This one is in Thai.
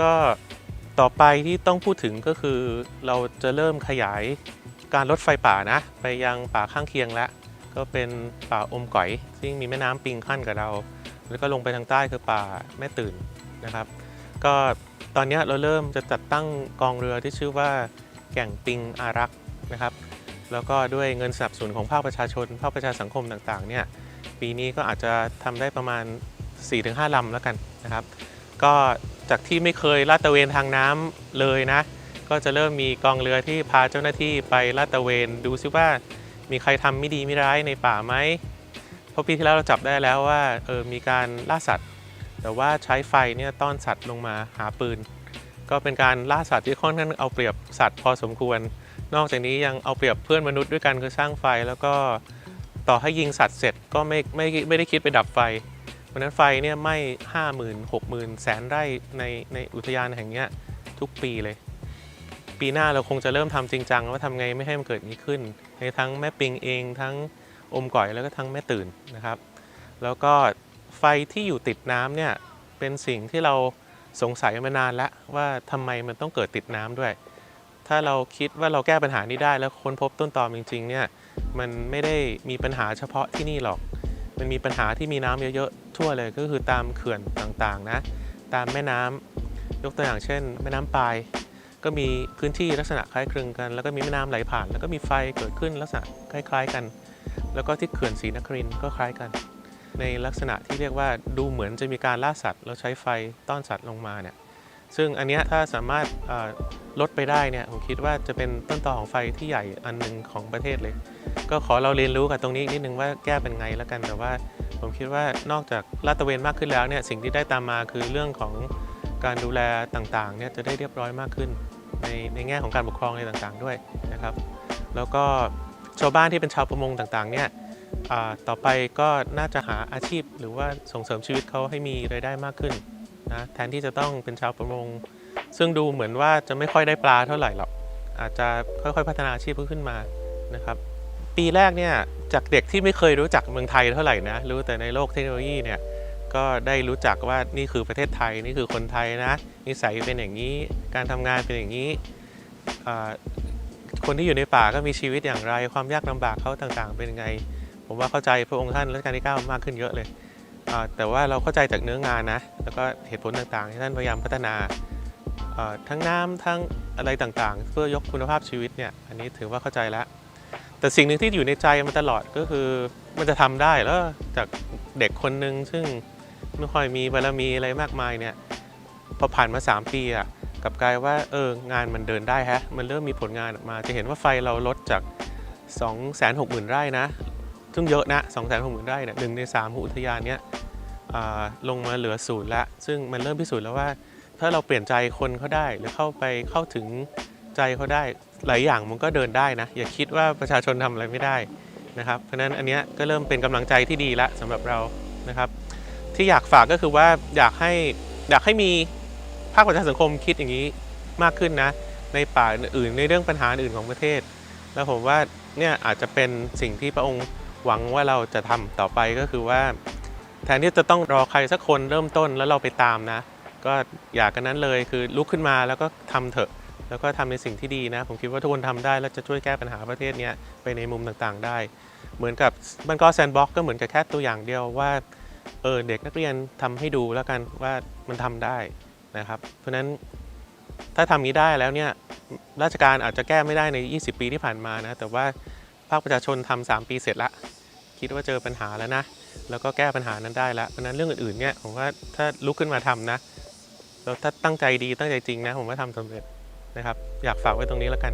ก็ต่อไปที่ต้องพูดถึงก็คือเราจะเริ่มขยายการลดไฟป่านะ ไปยังป่าข้างเคียงแล้วก็เป็นป่าอมก๋อย ซึ่งมีแม่น้ำปิงขั้นกับเรา แล้วก็ลงไปทางใต้คือป่าแม่ตื่นนะครับ ก็ตอนนี้เราเริ่มจะจัดตั้งกองเรือที่ชื่อว่าแก่งปิงอารักษ์นะครับ แล้วก็ด้วยเงินสนับสนุนของภาคประชาชน ภาคประชาสังคมต่างๆเนี่ยปีนี้ก็อาจจะทำได้ประมาณ 4-5ลำแล้วกันนะครับ ก็ จากที่ไม่เคยลาดตระเวนทางน้ำเลยนะ ก็จะเริ่มมีกองเรือที่พาเจ้าหน้าที่ไปลาดตระเวนดูซิว่า มีใครทำไม่ดีไม่ร้ายในป่าไหมเพราะปีที่แล้วเราจับได้แล้วว่าเออมีการล่าสัตว์ แต่ว่าใช้ไฟเนี่ยต้อนสัตว์ลงมาหาปืน ก็เป็นการล่าสัตว์ที่ค่อนข้างเอาเปรียบสัตว์พอสมควร นอกจากนี้ยังเอาเปรียบเพื่อนมนุษย์ด้วยกันคือสร้างไฟแล้วก็ต่อให้ยิงสัตว์เสร็จก็ไม่ไม่ไม่ได้คิดไปดับไฟ เพราะนั้นไฟเนี่ยไหม้ห้าหมื่นหกหมื่นแสนไร่ในในอุทยานแห่งเนี้ยทุกปีเลย ปีหน้าเราคงจะเริ่มทำจริงจังว่าทำไงไม่ให้มันเกิดนี้ขึ้น ในทั้งแม่ปิงเองทั้งอมก่อยแล้วก็ทั้งแม่ตื่นนะครับ แล้วก็ไฟที่อยู่ติดน้ำเนี่ยเป็นสิ่งที่เราสงสัยมานานแล้วว่าทำไมมันต้องเกิดติดน้ำด้วย ถ้าเราคิดว่าเราแก้ปัญหานี้ได้แล้วค้นพบต้นตอจริงๆเนี่ยมันไม่ได้มีปัญหาเฉพาะที่นี่หรอก มันมีปัญหาที่มีน้ำเยอะๆทั่วเลยก็คือตามเขื่อนต่างๆนะ ตามแม่น้ำยกตัวอย่างเช่น แม่น้ำปาย ก็มีพื้นที่ลักษณะคล้ายคลึงกัน แล้วก็มีแม่น้ำไหลผ่าน แล้วก็มีไฟเกิดขึ้นลักษณะคล้ายๆกัน แล้วก็ที่เขื่อนศรีนครินก็คล้ายกัน ในลักษณะที่เรียกว่าดูเหมือนจะมีการล่าสัตว์ แล้วใช้ไฟต้อนสัตว์ลงมาเนี่ยซึ่งอันเนี้ยถ้าสามารถ ลดไปได้เนี่ยผมคิดว่าจะเป็นต้นต่อของไฟที่ใหญ่อันหนึ่งของประเทศเลย ก็ขอเราเรียนรู้กับตรงนี้อีกนิดนึงว่าแก้เป็นไงแล้วกันแต่ว่า ผมคิดว่านอกจากลาดตระเวนมากขึ้นแล้วเนี่ยสิ่งที่ได้ตามมาคือเรื่องของการดูแลต่างๆเนี่ยจะได้เรียบร้อยมากขึ้น ในในแง่ของการปกครองอะไรต่างๆด้วยนะครับ แล้วก็ชาวบ้านที่เป็นชาวประมงต่างๆเนี่ยต่อไปก็น่าจะหาอาชีพหรือว่าส่งเสริมชีวิตเขาให้มีรายได้มากขึ้นนะแทนที่จะต้องเป็นชาวประมง ซึ่งดูเหมือนว่าจะไม่ค่อยได้ปลาเท่าไหร่หรอก อาจจะค่อยๆพัฒนาอาชีพเพิ่มขึ้นมานะครับ ปีแรกเนี่ยจากเด็กที่ไม่เคยรู้จักเมืองไทยเท่าไหร่นะ รู้แต่ในโลกเทคโนโลยีเนี่ยก็ได้รู้จักว่านี่คือประเทศไทยนี่คือคนไทยนะนิสัยเป็นอย่างนี้การทำงานเป็นอย่างนี้ คนที่อยู่ในป่าก็มีชีวิตอย่างไร ความยากลำบากเขาต่างๆ เป็นไง ผมว่าเข้าใจพระองค์ท่านรัชกาลที่9มากขึ้นเยอะเลยแต่ว่าเราเข้าใจจากเนื้องานนะ แล้วก็เหตุผลต่างๆที่ท่านพยายามพัฒนา ทั้งน้ำทั้งอะไรต่างๆ เพื่อยกคุณภาพชีวิตเนี่ยอันนี้ถือว่าเข้าใจแล้ว แต่สิ่งหนึ่งที่อยู่ในใจมาตลอดก็คือมันจะทำได้แล้วจากเด็กคนหนึ่งซึ่งไม่ค่อยมีบารมีอะไรมากมายเนี่ยพอผ่านมา 3 ปีอะกับกลายว่าเอองานมันเดินได้ฮะมันเริ่มมีผลงานออกมา จะเห็นว่าไฟเราลดจาก 2 6 0 0 0 0 ไร่นะซึ่งเยอะนะ 2 6 0 0 0 0 ไร่เนี่ยหนึ่งใน3อุทยานเนี้ยลงมาเหลือศูนย์ละซึ่งมันเริ่มพิสูจน์แล้วว่า ถ้าเราเปลี่ยนใจคนเขาได้หรือเข้าไปเข้าถึงใจเขาได้หลายอย่างมันก็เดินได้นะ อย่าคิดว่าประชาชนทำอะไรไม่ได้นะครับ เพราะฉะนั้นอันเนี้ยก็เริ่มเป็นกำลังใจที่ดีละสำหรับเรานะครับ ที่อยากฝากก็คือว่าอยากให้อยากให้มีภาคประชาสังคมคิดอย่างนี้มากขึ้นนะ ในป่าอื่นในเรื่องปัญหาอื่นของประเทศ แล้วผมว่าเนี่ยอาจจะเป็นสิ่งที่พระองค์หวังว่าเราจะทำต่อไปก็คือว่า แทนที่จะต้องรอใครสักคนเริ่มต้นแล้วเราไปตามนะ ก็อยากกันนั้นเลยคือลุกขึ้นมาแล้วก็ทำเถอะ แล้วก็ทำในสิ่งที่ดีนะ ผมคิดว่าทุกคนทำได้ แล้วจะช่วยแก้ปัญหาประเทศนี้ไปในมุมต่างๆ ได้ เหมือนกับมันก็แซนบ็อกก็เหมือนกับแค่ตัวอย่างเดียวว่าเออเด็กนักเรียนทำให้ดูแล้วกันว่ามันทำได้นะครับ เพราะฉะนั้นถ้าทำนี้ได้แล้วเนี่ยราชการอาจจะแก้ไม่ได้ใน 20 ปีที่ผ่านมานะ แต่ว่าภาคประชาชนทำ3ปีเสร็จละ คิดว่าเจอปัญหาแล้วนะ แล้วก็แก้ปัญหานั้นได้แล้วเพราะฉะนั้นเรื่องอื่นๆเนี่ยผมว่าถ้าลุกขึ้นมาทำนะ แล้วถ้าตั้งใจดีตั้งใจจริงนะ ผมว่าทำสำเร็จนะครับ อยากฝากไว้ตรงนี้แล้วกัน